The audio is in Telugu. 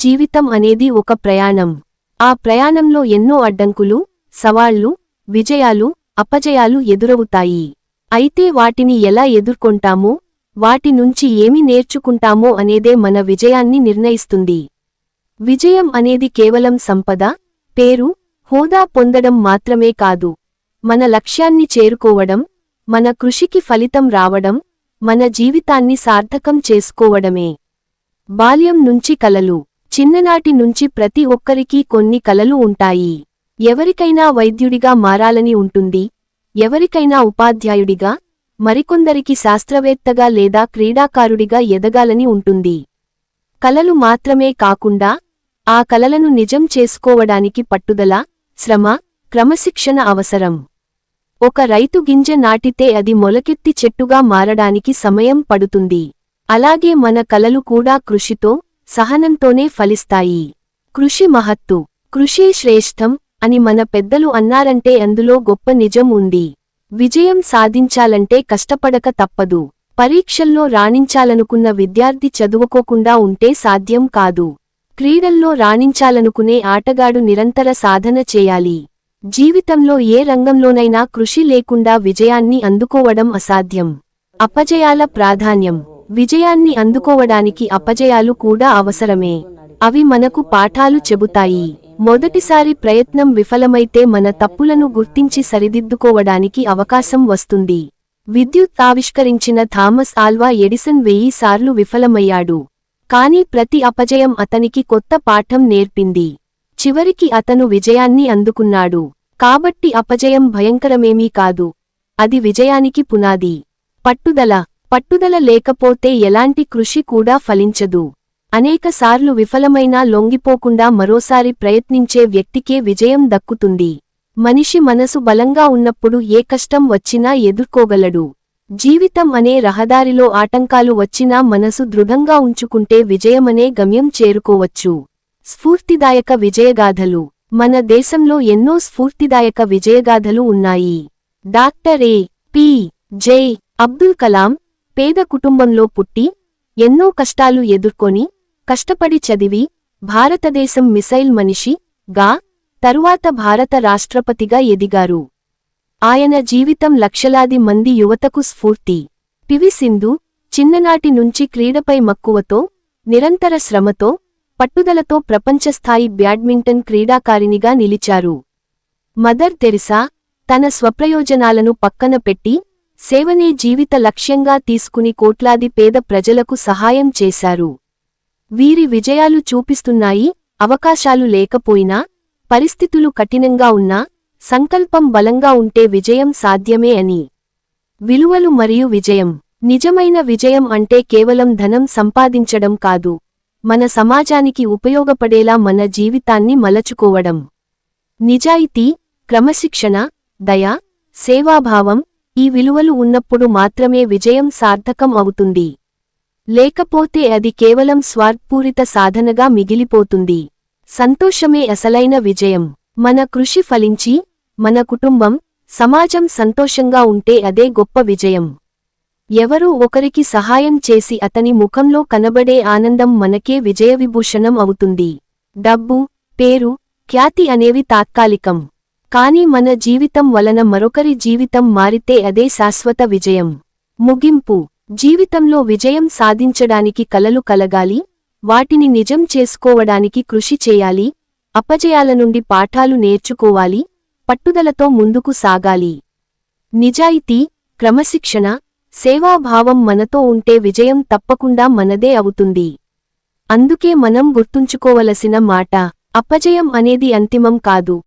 జీవితం అనేది ఒక ప్రయాణం. ఆ ప్రయాణంలో ఎన్నో అడ్డంకులు సవాళ్ళు విజయాలు అపజయాలు ఎదురవుతాయి. అయితే వాటిని ఎలా ఎదుర్కొంటామో వాటి నుంచి ఏమి నేర్చుకుంటామో అనేదే మన విజయాన్ని నిర్ణయిస్తుంది. విజయం అనేది కేవలం సంపద పేరు హోదా పొందడం మాత్రమే కాదు. మన లక్ష్యాన్ని చేరుకోవడం మన కృషికి ఫలితం రావడం మన జీవితాన్ని సార్థకం చేసుకోవడమే. బాల్యం నుంచి కలలు. చిన్ననాటి నుంచి ప్రతి ఒక్కరికీ కొన్ని కలలు ఉంటాయి. ఎవరికైనా వైద్యుడిగా మారాలని ఉంటుంది. ఎవరికైనా ఉపాధ్యాయుడిగా మరికొందరికి శాస్త్రవేత్తగా లేదా క్రీడాకారుడిగా ఎదగాలని ఉంటుంది. కలలు మాత్రమే కాకుండా ఆ కలలను నిజం చేసుకోవడానికి పట్టుదల శ్రమ క్రమశిక్షణ అవసరం. ఒక రైతు గింజ నాటితే అది మొలకెత్తి చెట్టుగా మారడానికి సమయం పడుతుంది. అలాగే మన కలలు కూడా కృషితో సహనంతోనే ఫలిస్తాయి. కృషి మహత్తు. కృషి శ్రేష్టం అని మన పెద్దలు అన్నారంటే అందులో గొప్ప నిజం ఉంది. విజయం సాధించాలంటే కష్టపడక తప్పదు. పరీక్షల్లో రాణించాలనుకున్న విద్యార్థి చదువుకోకుండా ఉంటే సాధ్యం కాదు. క్రీడల్లో రాణించాలనుకునే ఆటగాడు నిరంతర సాధన చేయాలి. జీవితంలో ఏ రంగంలోనైనా కృషి లేకుండా విజయాన్ని అందుకోవడం అసాధ్యం. అపజయాల ప్రాధాన్యం. విజయాన్ని అందుకోవడానికి అపజయాలు కూడా అవసరమే. అవి మనకు పాఠాలు చెబుతాయి. మొదటిసారి ప్రయత్నం విఫలమైతే మన తప్పులను గుర్తించి సరిదిద్దుకోవడానికి అవకాశం వస్తుంది. విద్యుత్ ఆవిష్కరించిన థామస్ ఆల్వా ఎడిసన్ వెయ్యి సార్లు విఫలమయ్యాడు. కాని ప్రతి అపజయం అతనికి కొత్త పాఠం నేర్పింది. చివరికి అతను విజయాన్ని అందుకున్నాడు. కాబట్టి అపజయం భయంకరమేమీ కాదు. అది విజయానికి పునాది. పట్టుదల. పట్టుదల లేకపోతే ఎలాంటి కృషి కూడా ఫలించదు. అనేకసార్లు విఫలమైనా లొంగిపోకుండా మరోసారి ప్రయత్నించే వ్యక్తికే విజయం దక్కుతుంది. మనిషి మనసు బలంగా ఉన్నప్పుడు ఏ కష్టం వచ్చినా ఎదుర్కోగలడు. జీవితం అనే రహదారిలో ఆటంకాలు వచ్చినా మనసు దృఢంగా ఉంచుకుంటే విజయమనే గమ్యం చేరుకోవచ్చు. స్ఫూర్తిదాయక విజయగాథలు. మన దేశంలో ఎన్నో స్ఫూర్తిదాయక విజయగాథలు ఉన్నాయి. Doctor A. P. J. Abdul Kalam పేద కుటుంబంలో పుట్టి ఎన్నో కష్టాలు ఎదుర్కొని కష్టపడి చదివి భారతదేశం మిసైల్ మనిషి గా తరువాత భారత రాష్ట్రపతిగా ఎదిగారు. ఆయన జీవితం లక్షలాది మంది యువతకు స్ఫూర్తి. పివి సింధు చిన్ననాటి నుంచి క్రీడపై మక్కువతో నిరంతర శ్రమతో పట్టుదలతో ప్రపంచస్థాయి బ్యాడ్మింటన్ క్రీడాకారిణిగా నిలిచారు. మదర్ తెరిసా తన స్వప్రయోజనాలను పక్కన పెట్టి సేవనే జీవిత లక్ష్యంగా తీసుకుని కోట్లాది పేద ప్రజలకు సహాయం చేశారు. వీరి విజయాలు చూపిస్తున్నాయి అవకాశాలు లేకపోయినా పరిస్థితులు కఠినంగా ఉన్నా సంకల్పం బలంగా ఉంటే విజయం సాధ్యమే అని. విలువలు మరియు విజయం. నిజమైన విజయం అంటే కేవలం ధనం సంపాదించడం కాదు. మన సమాజానికి ఉపయోగపడేలా మన జీవితాన్ని మలచుకోవడం. నిజాయితీ క్రమశిక్షణ దయ సేవాభావం ఈ విలువలు ఉన్నప్పుడు మాత్రమే విజయం సార్థకం అవుతుంది. లేకపోతే అది కేవలం స్వార్థపూరిత సాధనగా మిగిలిపోతుంది. సంతోషమే అసలైన విజయం. మన కృషి ఫలించి మన కుటుంబం సమాజం సంతోషంగా ఉంటే అదే గొప్ప విజయం. ఎవరో ఒకరికి సహాయం చేసి అతని ముఖంలో కనబడే ఆనందం మనకే విజయవిభూషణం అవుతుంది. డబ్బు పేరు ఖ్యాతి అనేవి తాత్కాలికం. కాని మన జీవితం వలన మరొకరి జీవితం మారితే అదే శాశ్వత విజయం. ముగింపు. జీవితంలో విజయం సాధించడానికి కలలు కలగాలి వాటిని నిజం చేసుకోవడానికి కృషి చేయాలి అపజయాల నుండి పాఠాలు నేర్చుకోవాలి పట్టుదలతో ముందుకు సాగాలి. నిజాయితీ క్రమశిక్షణ సేవాభావం మనతో ఉంటే విజయం తప్పకుండా మనదే అవుతుంది. అందుకే మనం గుర్తుంచుకోవలసిన మాట అపజయం అనేది అంతిమం కాదు.